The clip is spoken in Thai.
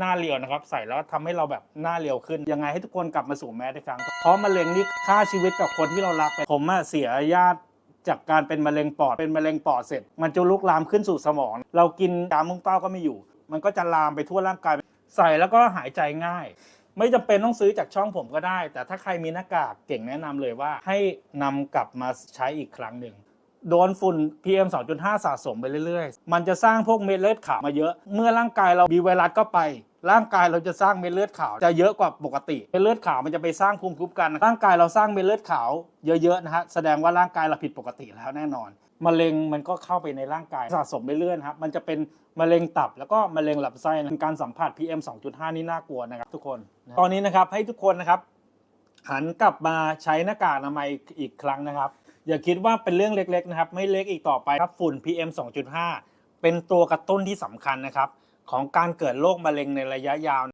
หน้าเรียวนะครับ ใส่แล้วทำให้เราแบบหน้าเรียวขึ้น ยังไงให้ทุกคนกลับมาสู่แมสอีกครั้ง เพราะมะเร็งนี่ฆ่าชีวิตกับคนที่เรารักไปผมอะเสียญาติจากการเป็นมะเร็งปอดเป็นมะเร็งปอดเสร็จ มันจะลุกลามขึ้นสู่สมอง เรากินยามุ่งเป้าก็ไม่อยู่ มันก็จะลามไปทั่วร่างกาย ใส่แล้วก็หายใจง่าย ไม่จำเป็นต้องซื้อจากช่องผมก็ได้ แต่ถ้าใครมีหน้ากากเก่งแนะนำเลยว่า ให้นำกลับมาใช้อีกครั้งหนึ่งโดนฝุ่น PM 2.5 สะสมไปเรื่อย ๆ มันจะสร้างพวกเม็ดเลือดขาวมาเยอะ เมื่อร่างกายเรามีไวรัสก็ไป ร่างกายเราจะสร้างเม็ดเลือดขาวจะเยอะกว่าปกติเม็ดเลือดขาวมันจะไปสร้างภูมิคุ้มกัน ร่างกายเราสร้างเม็ดเลือดขาวเยอะๆนะฮะแสดงว่าร่างกายเราผิดปกติแล้วแน่นอนมะเร็งมันก็เข้าไปในร่างกายสะสมไปเรื่อยๆครับมันจะเป็นมะเร็งตับแล้วก็มะเร็งลำไส้นะการสัมผัส PM 2.5 นี่น่ากลัวนะครับทุกคนตอนนี้นะครับให้ทุกคนนะครับหันกลับมาใช้หน้ากากอนามัยอีกครั้งนะครับ อย่าคิดว่าเป็นเรื่องเล็กๆนะครับ ไม่เล็กอีกต่อไปครับฝุ่น PM 2.5 เป็นตัวกระตุ้นที่สำคัญนะครับ ของการเกิดโรคมะเร็งในระยะยาว